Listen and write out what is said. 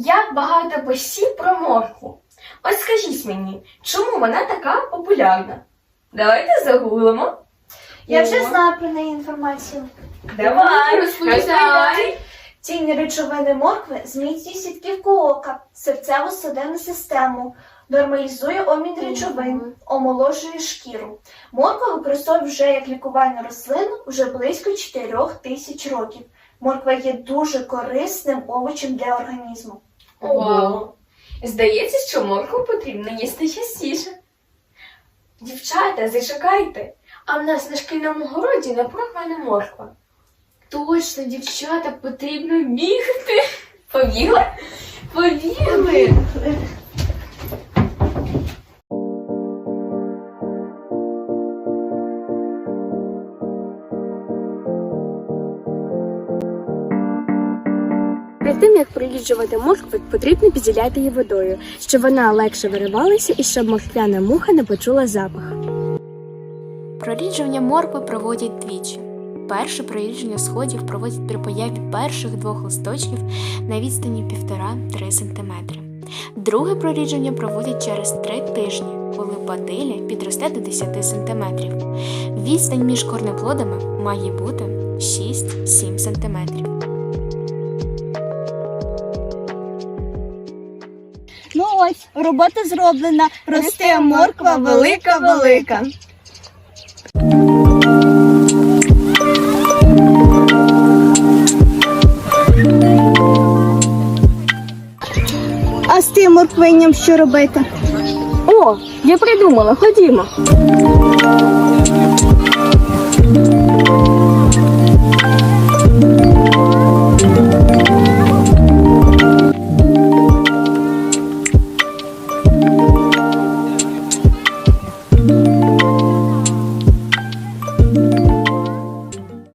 як багато постів про моркву. Ось скажіть мені, чому вона така популярна? Давайте загуглимо. Я вже знаю про неї інформацію. Давай, Розповідай. Цінні речовини моркви зміцнює сітківку ока, серцево-судинну систему, нормалізує обмін речовин, омоложує шкіру. Морква використовує вже як лікувальну рослину вже близько 4 тисяч років. Морква є дуже корисним овочем для організму. Ого. Здається, що моркву потрібно їсти частіше. Дівчата, зачекайте. А в нас на шкільному городі напрохвана морква. Точно, дівчата, потрібно бігти. Побігли? Побігли. Перед тим як проліджувати моркву, потрібно підзіляти її водою, щоб вона легше виривалася і щоб морквяна муха не почула запах. Проріджування моркви проводять двічі. Перше прорідження сходів проводять при появі перших двох листочків на відстані 1,5-3 см. Друге прорідження проводять через 3 тижні, коли бадиля підросте до 10 см. Відстань між корнеплодами має бути 6-7 см. Ось, робота зроблена. Росте морква велика-велика. А з тим морквинням що робити? О, я придумала, ходімо.